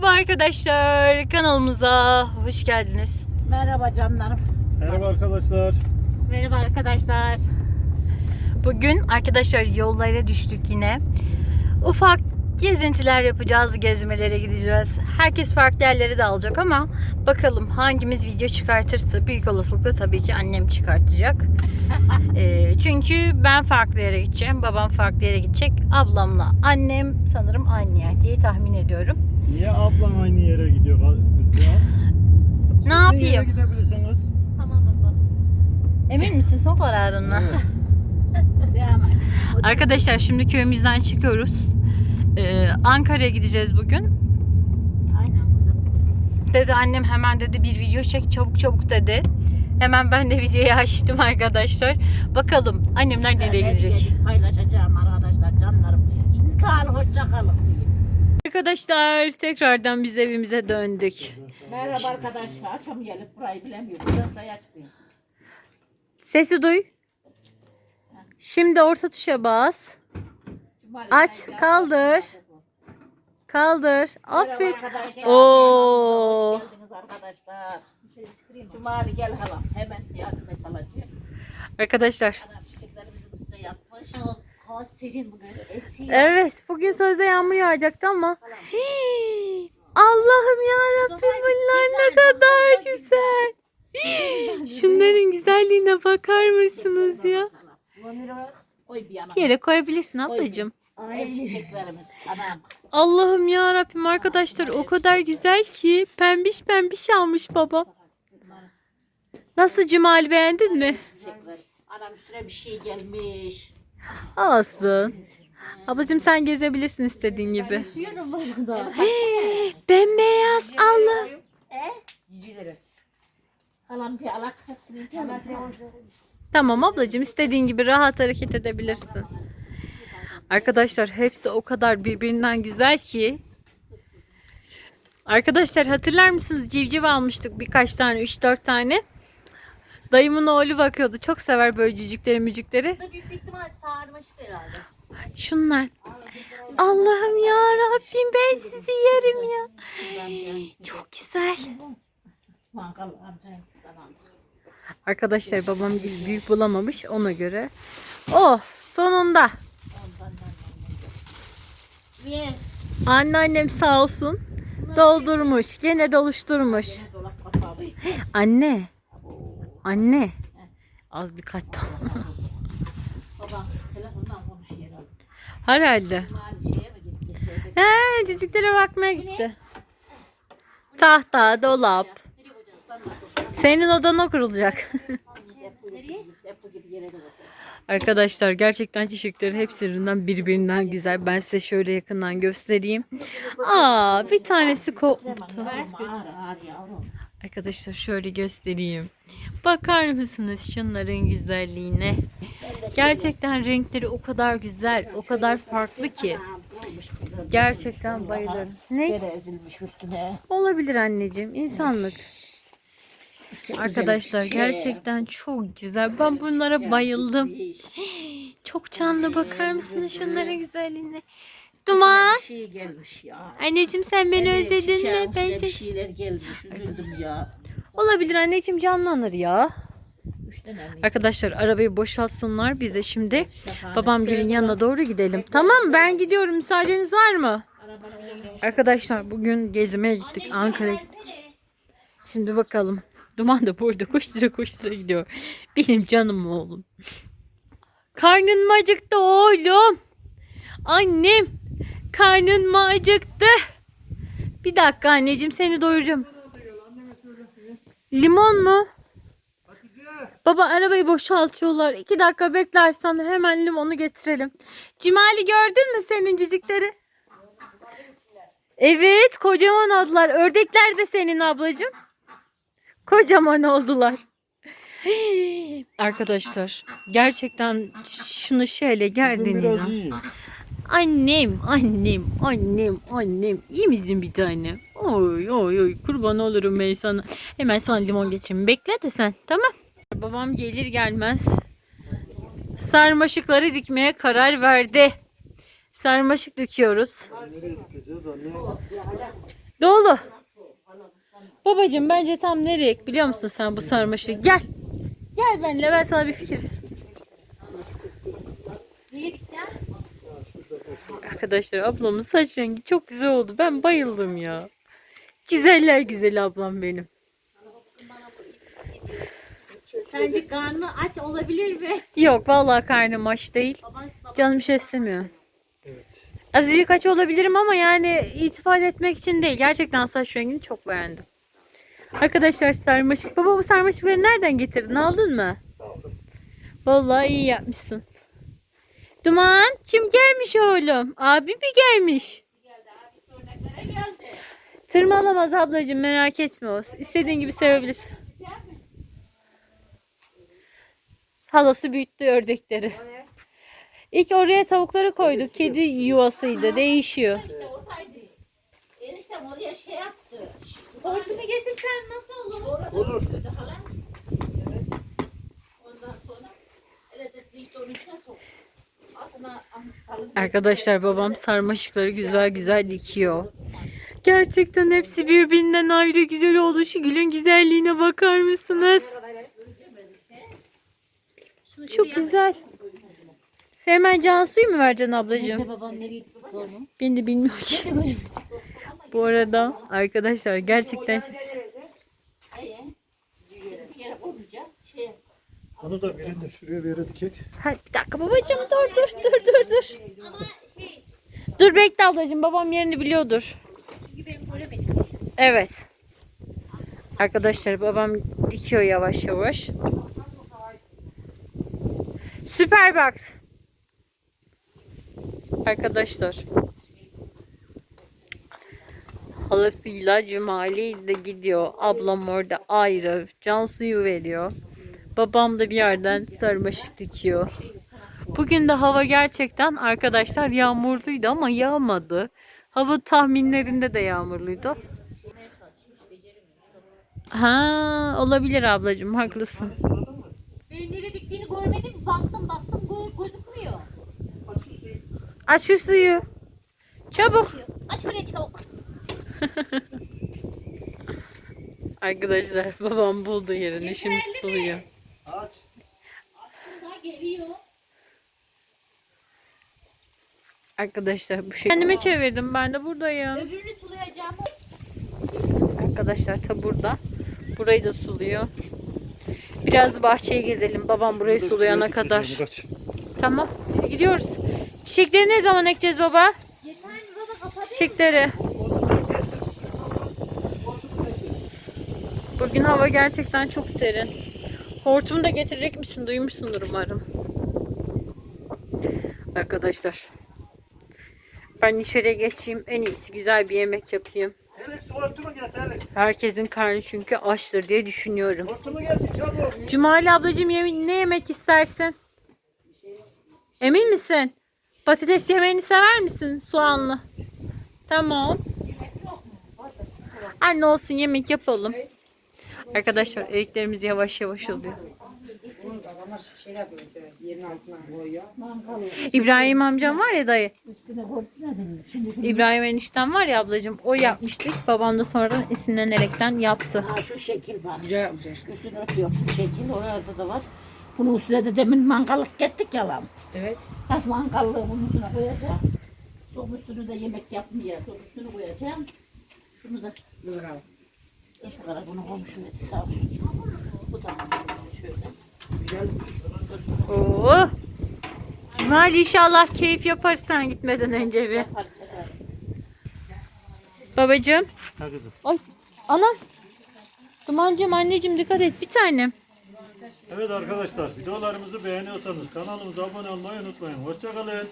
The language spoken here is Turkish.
Merhaba arkadaşlar kanalımıza hoş geldiniz. Merhaba canlarım. Merhaba arkadaşlar. Merhaba arkadaşlar. Bugün arkadaşlar yollara düştük yine. Ufak gezintiler yapacağız, gezmelere gideceğiz. Herkes farklı yerlere de alacak ama bakalım hangimiz video çıkartırsa büyük olasılıkla tabii ki annem çıkartacak. Ee, çünkü ben farklı yere gideceğim, babam farklı yere gidecek. Ablamla annem sanırım aynı yer diye tahmin ediyorum. Niye ablam aynı yere gidiyor biz ya? Siz Ne yapayım? yere gidebilirsiniz. Tamam baba. Emin misin son kararın mı? Devam et. Arkadaşlar şimdi köyümüzden çıkıyoruz. Ee, Ankara'ya gideceğiz bugün. Aynen kızım. Dedi annem hemen dedi bir video çek çabuk çabuk dedi. Hemen ben de videoyu açtım arkadaşlar. Bakalım annemler nereye gidecek. Paylaşacağım arkadaşlar canlarım. Şimdi kal hoşça kalın. Arkadaşlar tekrardan biz evimize döndük. Merhaba arkadaşlar. Akşam gelip burayı bilemiyorum. Sesi duy. Şimdi orta tuşa bas. Cumali Aç, kaldır. Kaldır. Aferin. Oo. Arkadaşlar. Cumali gel halam. Hemen yardım et halacığım. Arkadaşlar. Çiçeklerimizin üstüne yapmış. Hava, serin bugün. Esiyor. Evet bugün sözde yağmur yağacaktı ama. Hii, Allah'ım ya Rabbim bunlar ne kadar güzel. Hii, Şunların güzelliğine bakar mısınız ya? Bunları koy bir yana. Yere koyabilirsin ablacığım. Hep çiçeklerimiz. Anam. Allah'ım ya Rabbim arkadaşlar o kadar güzel ki pembiş pembiş almış baba. Nasıl Cemal beğendin mi? Çiçekler. Anam üstüne bir şey gelmiş. Olsun. Ablacığım sen gezebilirsin istediğin gibi. Üşüyorum bu arada. Bembeyaz Allah. E? Cicileri. Halam bir alak hepsini Tamam ablacığım istediğin gibi rahat hareket edebilirsin. Arkadaşlar hepsi o kadar birbirinden güzel ki. Arkadaşlar hatırlar mısınız civciv almıştık birkaç tane 3-4 tane. Dayımın oğlu bakıyordu. Çok sever böyle cücükleri mücükleri. Büyük bir ihtimal sarmaşık herhalde. Şunlar. Allah'ım ya Rabbim ben sizi yerim ya. Çok güzel. Arkadaşlar babam büyük bulamamış ona göre. Oh sonunda. Anneannem sağ olsun. Doldurmuş. Gene doluşturmuş. Kapağı. Anne. Az dikkatli ol. Baba telefondan konuşuyor herhalde. Herhalde. He, cücüklere bakmaya gitti. Tahta, dolap. Senin odana kurulacak. Arkadaşlar gerçekten çiçekleri hepsinden birbirinden güzel. Ben size şöyle yakından göstereyim. Aa, bir tanesi koptu. Arkadaşlar şöyle göstereyim. Bakar mısınız şunların güzelliğine? Gerçekten renkleri o kadar güzel, o kadar farklı ki. Gerçekten bayılırım. Ne? Ezilmiş üstüne. Olabilir anneciğim, insanlık. Arkadaşlar gerçekten çok güzel. Ben bunlara bayıldım. Çok canlı bakar mısınız şunların güzelliğine? Duman. Bir şey gelmiş ya. Anneciğim sen beni Evet, özledin mi? Ben seni... bir şeyler gelmiş. Üzüldüm ya. Olabilir anneciğim canlanır ya. Arkadaşlar arabayı boşaltsınlar. Biz de şimdi Şahane. babam gelin yanına doğru gidelim. Tamam ben gidiyorum. Müsaadeniz var mı? Arkadaşlar bugün gezmeye gittik. Ankara'ya gittik. Şimdi bakalım. Duman da burada koştura koştura gidiyor. Benim canım oğlum. Karnın mı acıktı oğlum? Annem. Karnın mı acıktı? Bir dakika anneciğim seni doyuracağım. Limon mu? Baba arabayı boşaltıyorlar. İki dakika beklersen hemen limonu getirelim. Cimali gördün mü senin cücükleri? Evet kocaman oldular. Ördekler de senin ablacığım. Kocaman oldular. Arkadaşlar gerçekten şunu şöyle gerdin biraz iyi. Annem, annem, annem, annem. İyi misin bir tane? Oy oy oy kurban olurum ben sana. Hemen sana limon getireyim. Bekle de sen tamam. Babam gelir gelmez sarmaşıkları dikmeye karar verdi. Sarmaşık dikiyoruz. Dolu. Babacığım bence tam nereye biliyor musun sen bu sarmaşığı? Gel. Gel benimle ben sana bir fikir. Nereye gideceğim? Arkadaşlar ablamın saç rengi çok güzel oldu. Ben bayıldım ya. Güzeller güzeli ablam benim. Sence karnı aç olabilir mi? Yok vallahi karnım aç değil. Canım bir şey istemiyor. Evet. Azıcık kaç olabilirim ama yani itifade etmek için değil. Gerçekten saç rengini çok beğendim. Arkadaşlar sarmaşık. Baba bu sarmaşıkları nereden getirdin? Aldın mı? Vallahi iyi yapmışsın. Duman kim gelmiş oğlum? Abi mi gelmiş? Tırmalamaz ablacığım merak etme olsun. İstediğin gibi sevebilirsin. Halası büyüttü ördekleri. İlk oraya tavukları koyduk. Kedi yuvasıydı. Değişiyor. Eniştem oraya şey yaptı. hortumu getirsen nasıl olur? Olur. Evet. Ondan sonra işte onun içine sok. Altına amış kalın. Arkadaşlar babam sarmaşıkları güzel güzel dikiyor. Gerçekten hepsi birbirinden ayrı güzel oldu. Şu gülün güzelliğine bakar mısınız? Çok güzel. Hemen Cansu'yu mu vereceksin ablacığım? Ben de bilmiyorum. Bu arada arkadaşlar gerçekten çok... Ee, bir yere koyunca şey Onu da birini de şuraya bir yere dikek. Hayır, bir dakika babacığım dur dur dur dur dur. Dur bekle ablacığım babam yerini biliyordur. çünkü ben göremedim. Evet. Arkadaşlar babam dikiyor yavaş yavaş. Süperbox. Arkadaşlar. Halasıyla Cumali de gidiyor. Ablam orada ayrı. Can suyu veriyor. Babam da bir yerden sarmaşık dikiyor. Bugün de hava gerçekten arkadaşlar yağmurluydu ama yağmadı. Hava tahminlerinde de yağmurluydu. Ha olabilir ablacığım haklısın. Ben nereye diktiğini görmedim. Baktım baktım gö- gözükmüyor. Aç şu suyu. Çabuk. Aç öyle çabuk. Arkadaşlar babam buldu yerini şimdi suluyor. Arkadaşlar bu şey. Kendime çevirdim ben de buradayım. Öbürünü sulayacağım. Arkadaşlar ta burada. Burayı da suluyor. Biraz bahçeyi gezelim. Babam burayı sulayana kadar. Tamam biz gidiyoruz. Çiçekleri ne zaman ekeceğiz baba? Yeter mi baba kapat. Çiçekleri. Bugün hava gerçekten çok serin. Hortumu da getirecek misin? Duymuşsundur umarım. Arkadaşlar. Ben içeri geçeyim. En iyisi güzel bir yemek yapayım. Herkesin karnı çünkü açtır diye düşünüyorum. Cumali ablacığım yeme- ne yemek istersin? Emin misin? Patates yemeğini sever misin? Soğanlı. Tamam. Anne olsun yemek yapalım. Arkadaşlar eriklerimiz yavaş yavaş oluyor. İbrahim amcam var ya dayı. İbrahim eniştem var ya ablacığım o yapmıştık. Babam da sonradan esinlenerekten yaptı. Ha şu şekil var. Güzel yapmışsın. Üstüne örtüyor şu şekil. Orada da var. Bunun üstüne de demin mangallık gittik yalan. Evet. Ha mangallığı bunun üstüne koyacağım. Son üstünü de yemek yapmaya. Son üstünü koyacağım. Şunu da bırakalım. Efkara bunu komşum etti sağ olsun. Bu da şöyle. Oo. Cemal inşallah keyif yaparsan gitmeden önce bir. Babacığım. Ha kızım. Ay anam. Dumancığım anneciğim dikkat et bir tanem. Evet arkadaşlar videolarımızı beğeniyorsanız kanalımıza abone olmayı unutmayın. Hoşçakalın.